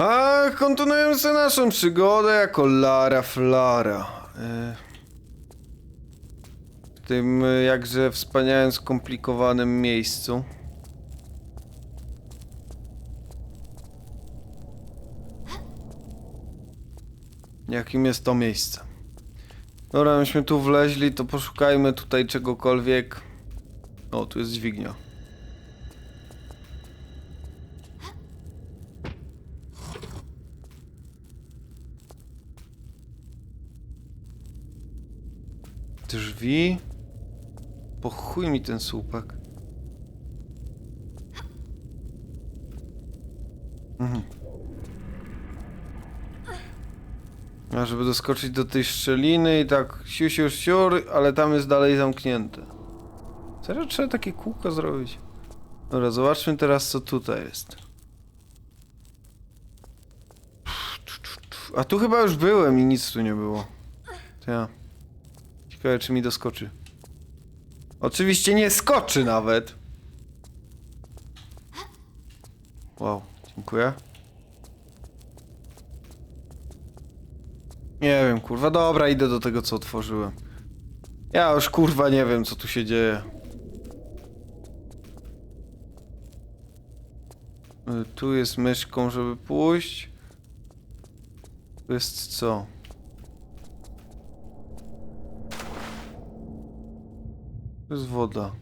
A kontynuujemy sobie naszą przygodę jako Lara Flara. E, W tym e, jakże wspaniałym, skomplikowanym miejscu. Jakim jest to miejsce? Dobra, myśmy tu wleźli, to poszukajmy tutaj czegokolwiek. O, tu jest dźwignia. Drzwi? Po chuj mi ten słupek. Mhm. A żeby doskoczyć do tej szczeliny i tak siu, siu, siur, ale tam jest dalej zamknięte. Serio trzeba takie kółko zrobić? Dobra, zobaczmy teraz co tutaj jest. A tu chyba już byłem i nic tu nie było. To ja. Ciekawe czy mi doskoczy. Oczywiście nie skoczy nawet. Wow, dziękuję. Nie wiem, kurwa, dobra, idę do tego, co otworzyłem. Ja już, kurwa, nie wiem, co tu się dzieje. Y, Tu jest myszką, żeby pójść. Tu jest co? To jest woda.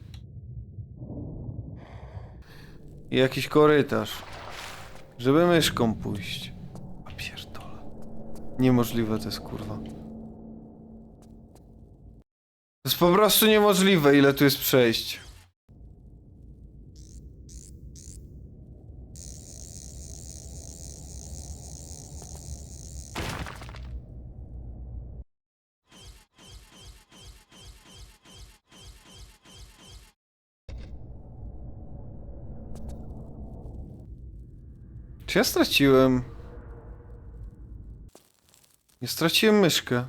I jakiś korytarz. Żeby myszką pójść. A pierdolę. Niemożliwe to jest kurwa. To jest po prostu niemożliwe, ile tu jest przejść. Czy ja straciłem? Nie straciłem myszkę.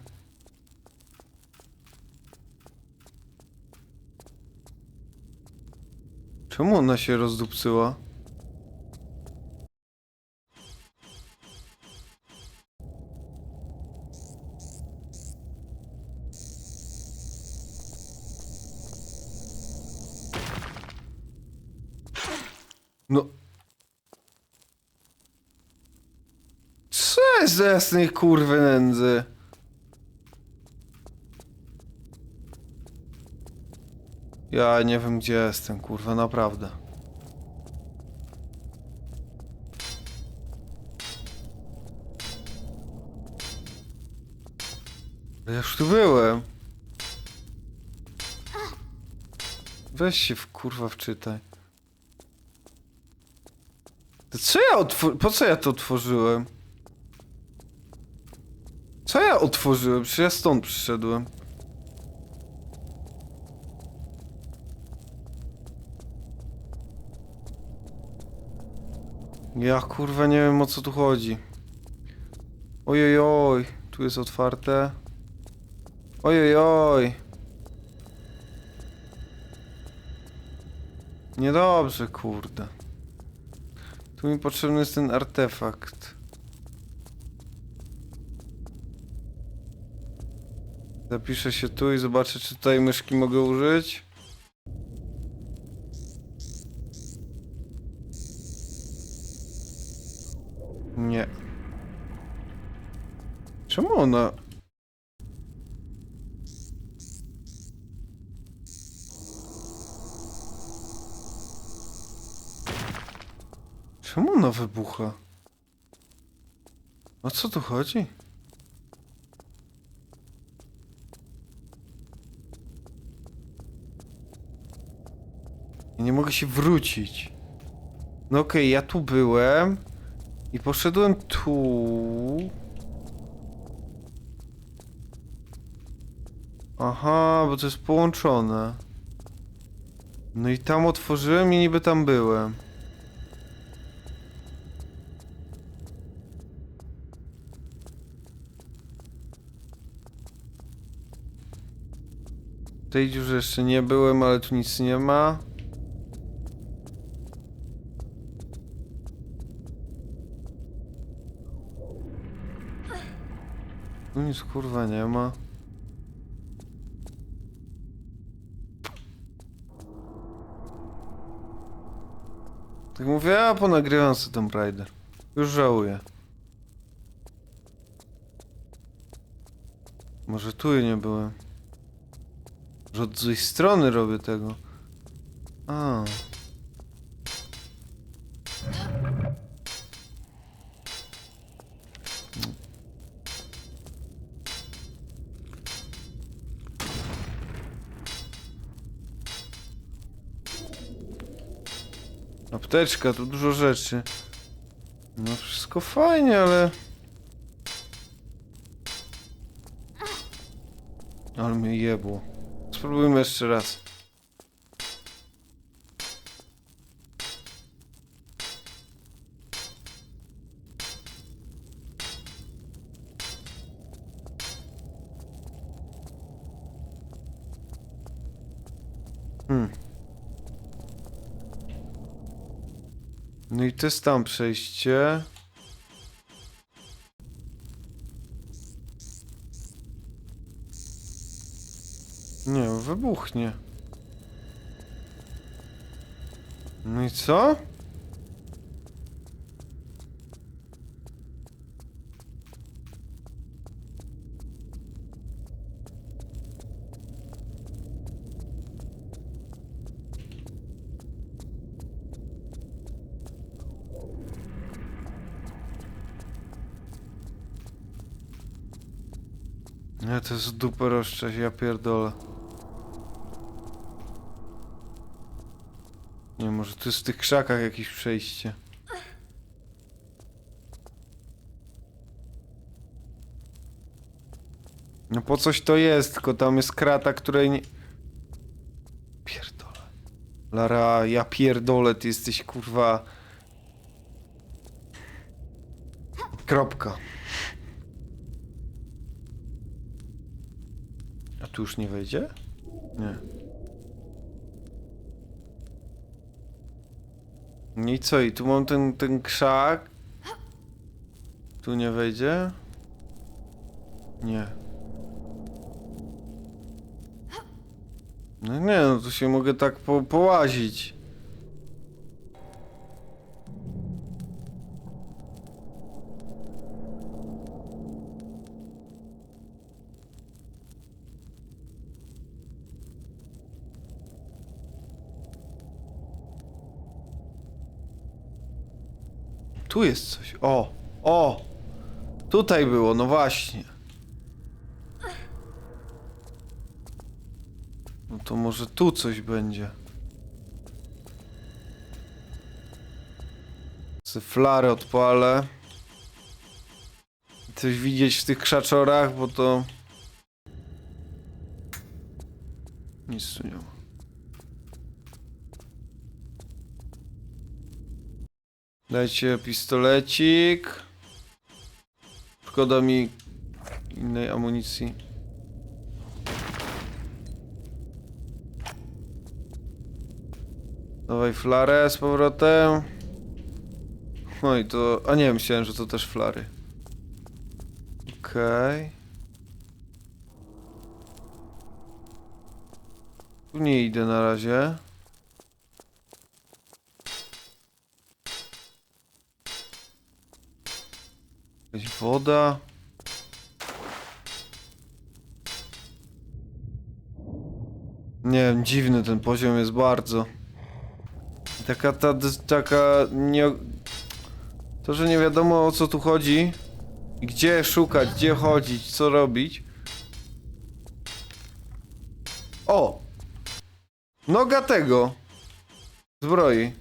Czemu ona się rozdupcyła? No. Jasnej kurwy nędzy? Ja nie wiem gdzie jestem, kurwa, naprawdę. Ja już tu byłem. Weź się w kurwa wczytaj. To co ja otwo- Po co ja to otworzyłem? Co ja otworzyłem? Przecież ja stąd przyszedłem. Ja kurwa nie wiem o co tu chodzi. Ojojoj, tu jest otwarte. Ojojoj. Niedobrze, kurde. Tu mi potrzebny jest ten artefakt. Zapiszę się tu i zobaczę, czy tutaj myszki mogę użyć. Nie. Czemu ona... Czemu ona wybucha? O co tu chodzi? Mogę się wrócić. No okej, ja tu byłem. I poszedłem tu. Aha, bo to jest połączone. No i tam otworzyłem i niby tam byłem. Tej dziurze jeszcze nie byłem, ale tu nic nie ma. Tu nic kurwa nie ma. Tak mówię, a ponagrywam sobie Tomb Raider. Już żałuję. Może tu nie byłem. Że od złej strony robię tego. A. Apteczka, tu dużo rzeczy. No wszystko fajnie, ale... Ale mnie jebło. Spróbujmy jeszcze raz. To jest tam przejście. Nie, wybuchnie. No i co? Nie, to jest dupę rozczać, ja pierdolę. Nie, może tu jest w tych krzakach jakieś przejście. No po coś to jest, tylko tam jest krata, której nie... Pierdolę. Lara, ja pierdolę, ty jesteś kurwa... Kropka. A tu już nie wejdzie? Nie. No i co? I tu mam ten, ten krzak. Tu nie wejdzie? Nie. No nie, no tu się mogę tak po, połazić. Tu jest coś. O! O! Tutaj było, no właśnie. No to może tu coś będzie. Flary odpalę. Coś widzieć w tych krzaczorach, bo to... Nic tu nie ma. Dajcie pistolecik. Szkoda mi innej amunicji. Dawaj flarę z powrotem. Oj, to... A nie, myślałem, że to też flary. Okej. Tu nie idę na razie. Woda. Nie wiem, dziwny ten poziom jest bardzo. Taka ta, taka nie... To, że nie wiadomo o co tu chodzi. Gdzie szukać, gdzie chodzić, co robić. O! Noga tego! Zbroi.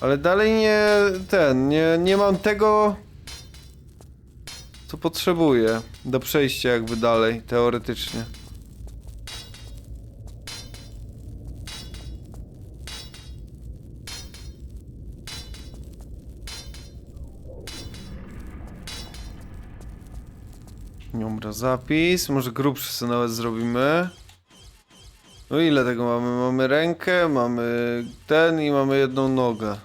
Ale dalej nie ten, nie, nie mam tego co potrzebuję do przejścia jakby dalej, teoretycznie. Dobra, zapis, może grubszy sobie nawet zrobimy. No ile tego mamy? Mamy rękę, mamy ten i mamy jedną nogę.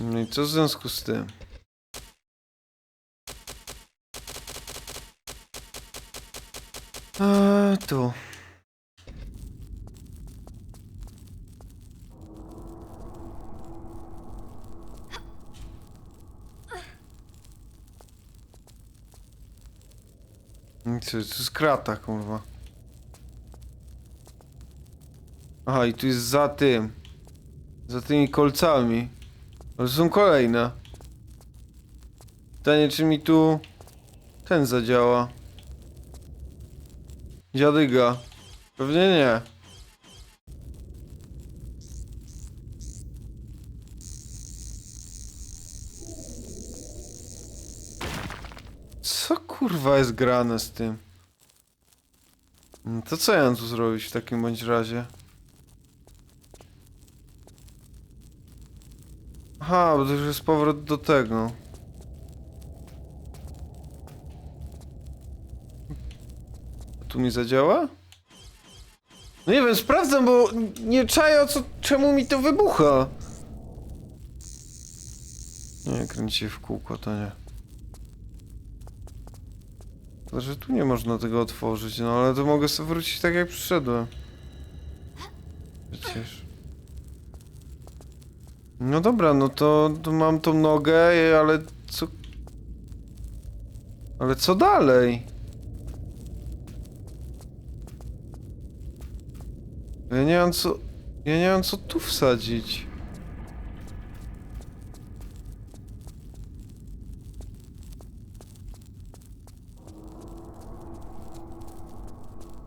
No i co w związku z tym? Eee, tu. Co, to jest krata, kurwa. Aha, i tu jest za tym. Za tymi kolcami. Ale są kolejne. Pytanie, czy mi tu ten zadziała. Dziadyga. Pewnie nie. Co kurwa jest grane z tym? No To co ja mam tu zrobić w takim bądź razie? Aha, bo to już jest powrót do tego. Tu mi zadziała? No nie wiem, sprawdzam, bo nie czaję o co, czemu mi to wybucha. Nie, kręci się w kółko, to nie. To, że tu nie można tego otworzyć, no ale to mogę sobie wrócić tak jak przyszedłem. Przecież. No dobra, no to, to mam tą nogę, ale co... Ale co dalej? Ja nie mam co... Ja nie mam co tu wsadzić.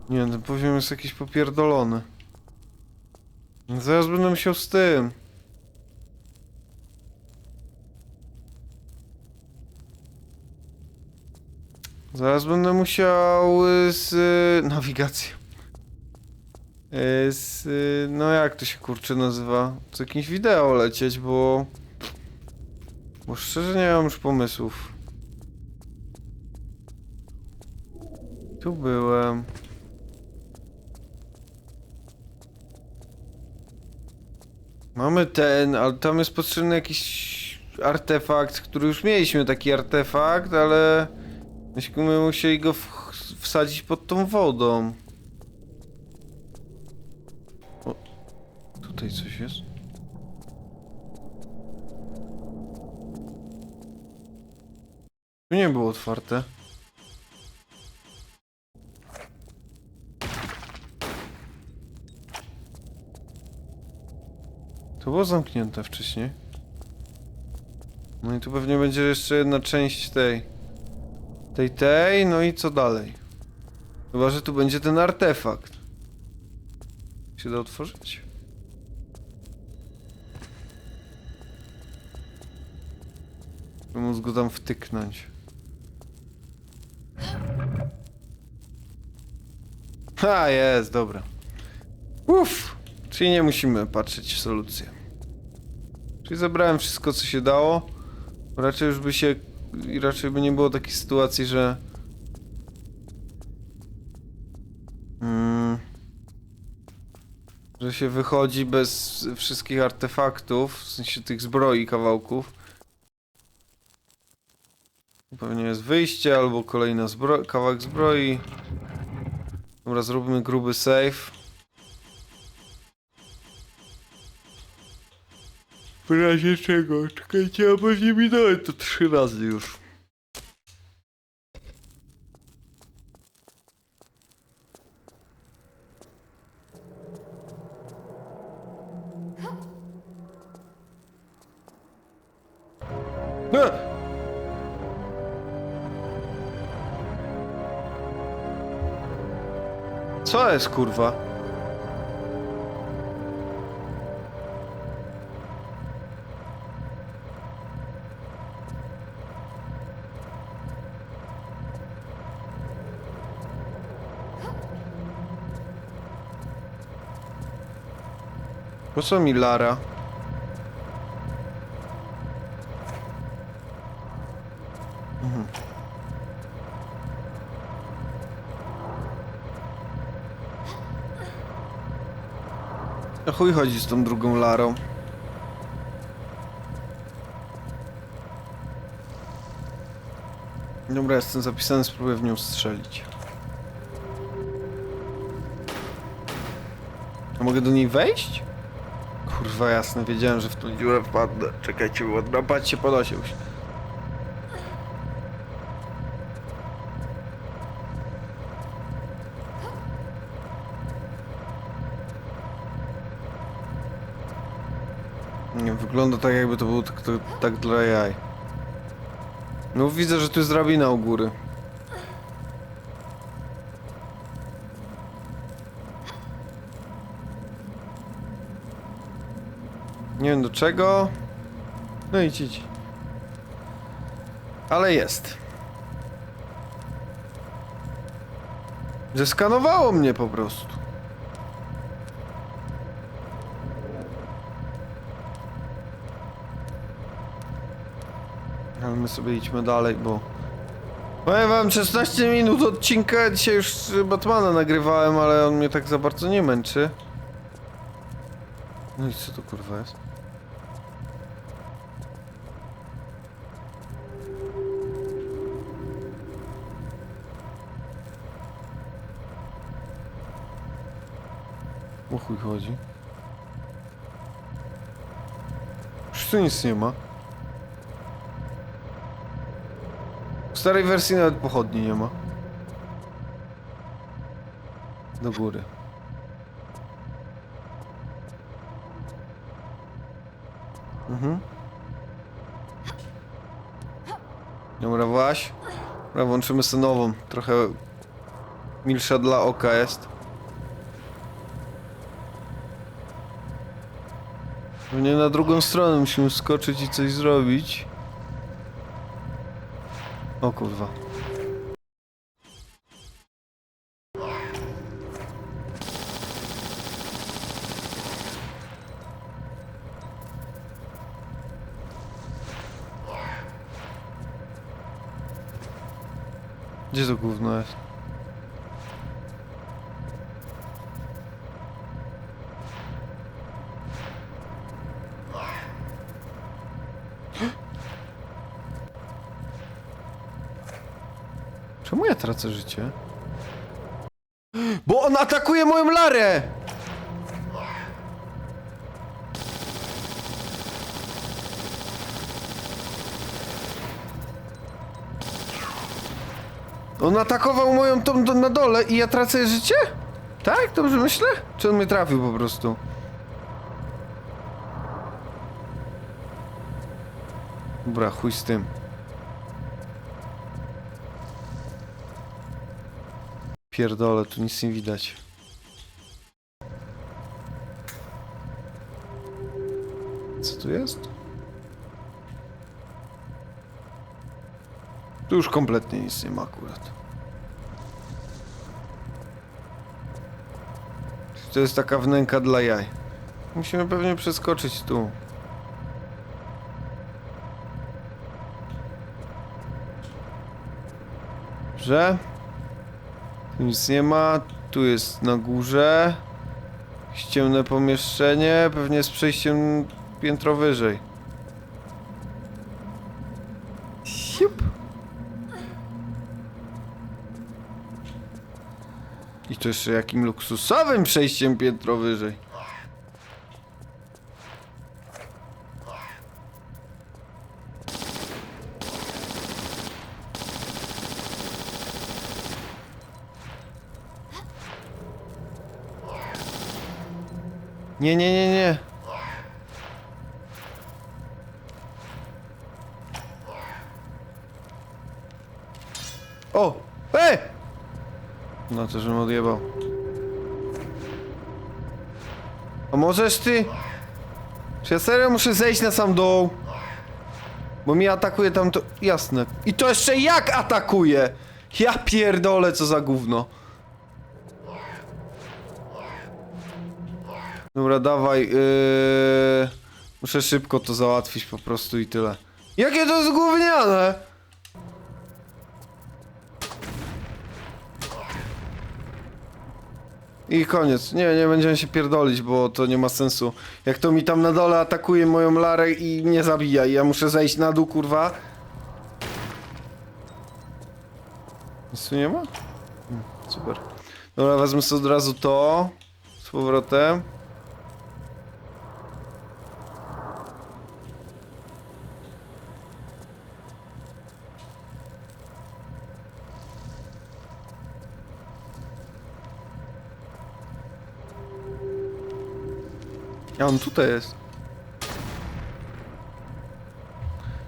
Nie, ten poziom jest jakiś popierdolony. Zaraz będę musiał z tym. Zaraz będę musiał z y, nawigacją. Y, Z, y, no jak to się kurczę nazywa? Z jakimś wideo lecieć, bo... Bo szczerze nie mam już pomysłów. Tu byłem. Mamy ten, ale tam jest potrzebny jakiś artefakt, który już mieliśmy taki artefakt, ale myśmy musieli go wsadzić pod tą wodą. O, tutaj coś jest. Tu nie było otwarte. To było zamknięte wcześniej. No i tu pewnie będzie jeszcze jedna część tej. Tej, tej, no i co dalej? Chyba, że tu będzie ten artefakt. Się da otworzyć? Móc go tam wtyknąć. Ha, jest, dobra. Uff, czyli nie musimy patrzeć w solucję. Czyli zebrałem wszystko, co się dało. Raczej już by się... i Raczej by nie było takiej sytuacji, że... Mm, że się wychodzi bez wszystkich artefaktów, w sensie tych zbroi, kawałków. Pewnie jest wyjście, albo kolejna zbro kawałek zbroi. Dobra, zróbmy gruby save. W razie czego? Czekajcie, a pewnie minąłem to trzy razy już. E! Co jest kurwa? Po co mi Lara? Mhm. A chuj chodzi z tą drugą Larą. Dobra, jestem zapisany, spróbuję w nią strzelić. A mogę do niej wejść? Kurwa jasne, wiedziałem, że w tą dziurę wpadnę. Czekajcie, bo napaść się podosił się. Nie, wygląda tak jakby to było tak, tak, tak dla jaj. No widzę, że tu jest drabina u góry. Nie wiem do czego. No idź, idź. Ale jest. Zeskanowało mnie po prostu. Ale my sobie idźmy dalej, bo... Powiem wam, 16 minut odcinka, dzisiaj już Batmana nagrywałem, ale on mnie tak za bardzo nie męczy. No i co to kurwa jest? O chuj chodzi. Już tu nic nie ma. W starej wersji nawet pochodni nie ma. Do góry. Mhm. Dobra, właś. Dobra, włączymy sobie nową. Trochę milsza dla oka jest. Pewnie na drugą stronę musimy skoczyć i coś zrobić. O kurwa. Gdzie to gówno jest? Czemu ja tracę życie? Bo on atakuje moją Larę! On atakował moją tą do, na dole i ja tracę życie? Tak? Dobrze myślę? Czy on mnie trafił po prostu? Dobra, chuj z tym. Pierdolę, tu nic nie widać. Co tu jest? Tu już kompletnie nic nie ma akurat. To jest taka wnęka dla jaj. Musimy pewnie przeskoczyć tu. Że? Tu nic nie ma. Tu jest na górze. Ciemne pomieszczenie. Pewnie z przejściem piętro wyżej. Siup. I to jeszcze jakim luksusowym przejściem piętro wyżej. Nie, nie, nie, nie. O! E! No to, żebym odjebał. A możesz ty? Czy ja serio muszę zejść na sam dół? Bo mi atakuje tam to... Jasne. I to jeszcze jak atakuje? Ja pierdolę, co za gówno. Dobra, dawaj. Yy... Muszę szybko to załatwić po prostu i tyle. Jakie to jest gówniane? I koniec. Nie, nie będziemy się pierdolić, bo to nie ma sensu. Jak to mi tam na dole atakuje moją larę i mnie zabija i ja muszę zejść na dół, kurwa. Nic tu nie ma? Hmm, super. Dobra, wezmę sobie od razu to. Z powrotem. A on tutaj jest.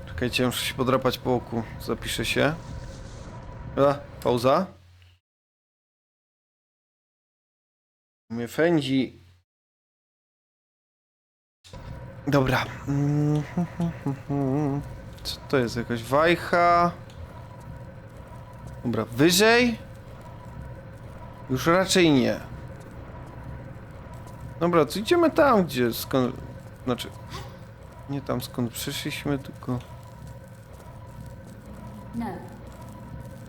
Czekajcie, muszę się podrapać po oku. Zapiszę się. A, pauza. Mnie fędzi. Dobra. Co to jest? Jakaś wajcha? Dobra, wyżej? Już raczej nie. Dobra, to idziemy tam, gdzie skąd... Znaczy... Nie tam skąd przyszliśmy, tylko... No.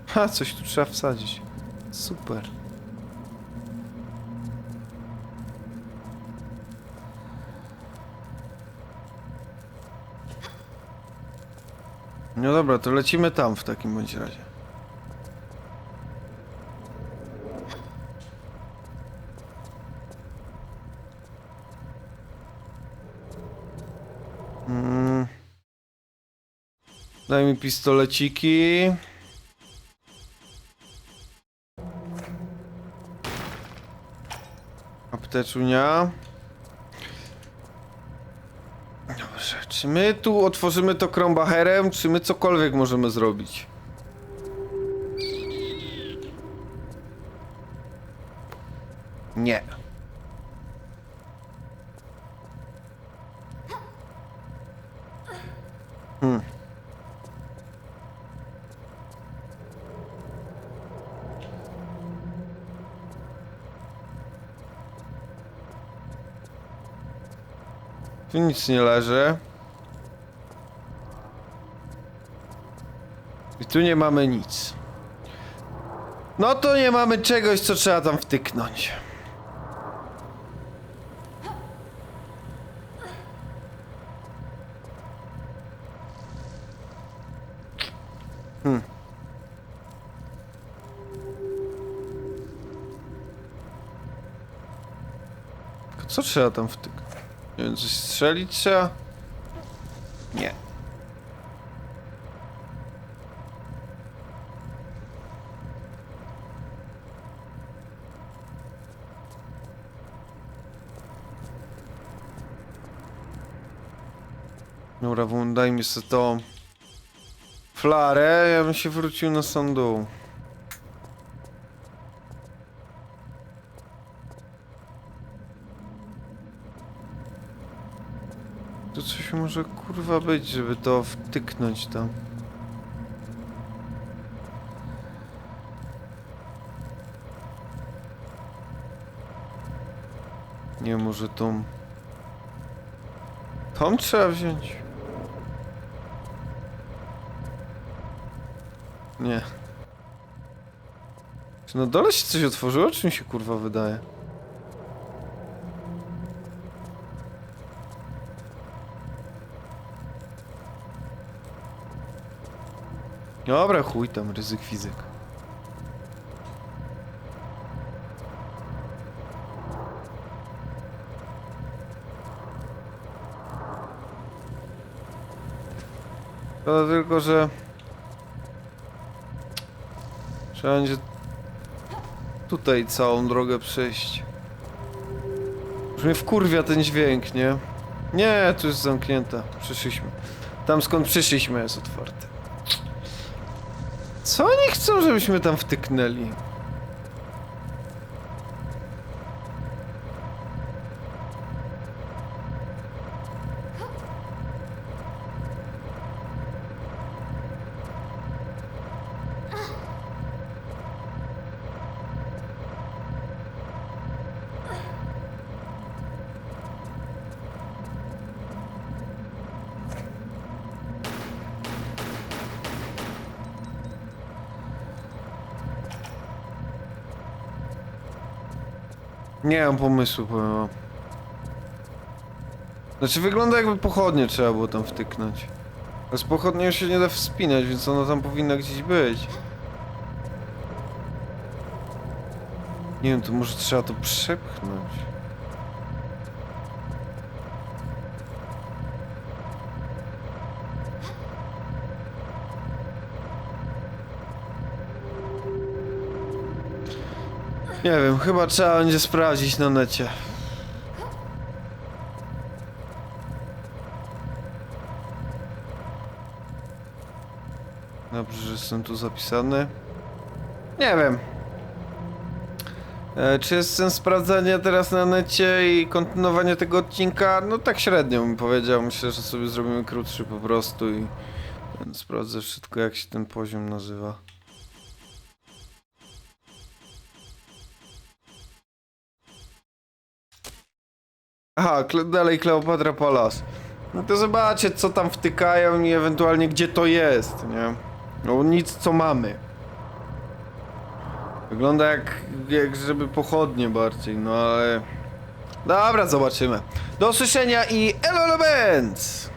Ha, coś tu trzeba wsadzić. Super. No dobra, to lecimy tam w takim bądź razie. Daj mi pistoleciki. Apteczunia. Dobrze, czy my tu otworzymy to krombacherem, czy my cokolwiek możemy zrobić? Nie. Hmm. Tu nic nie leży. I tu nie mamy nic. No to nie mamy czegoś, co trzeba tam wtyknąć. Hmm. Co trzeba tam wtyknąć? Coś strzelić trzeba? Nie. Dobra, wą- daj mi sobie to flarę, ja bym się wrócił na sam dół. To coś może kurwa być, żeby to wtyknąć tam. Nie, może tą... Tą trzeba wziąć. Nie. Czy na dole się coś otworzyło, czy mi się kurwa wydaje? Dobra, chuj tam, ryzyk fizyk. To tylko, że... Trzeba będzie tutaj całą drogę przejść. Już mnie wkurwia ten dźwięk, nie? Nie, tu jest zamknięta. Przyszliśmy. Tam skąd przyszliśmy jest otwarte. Chcą, żebyśmy tam wtyknęli? Nie mam pomysłu, powiem wam. Znaczy wygląda jakby pochodnie trzeba było tam wtyknąć. Ale z pochodnią się nie da wspinać, więc ona tam powinna gdzieś być. Nie wiem, to może trzeba to przepchnąć. Nie wiem, chyba trzeba będzie sprawdzić na necie. Dobrze, że jestem tu zapisany. Nie wiem. E, czy jest sens sprawdzania teraz na necie i kontynuowanie tego odcinka? No tak średnio bym powiedział. Myślę, że sobie zrobimy krótszy po prostu i sprawdzę wszystko jak się ten poziom nazywa. Aha, dalej Kleopatra Palace. No to zobaczcie co tam wtykają i ewentualnie gdzie to jest, nie? No nic co mamy. Wygląda jak, jak żeby pochodnie bardziej, no ale... Dobra, zobaczymy. Do usłyszenia i elo, elo!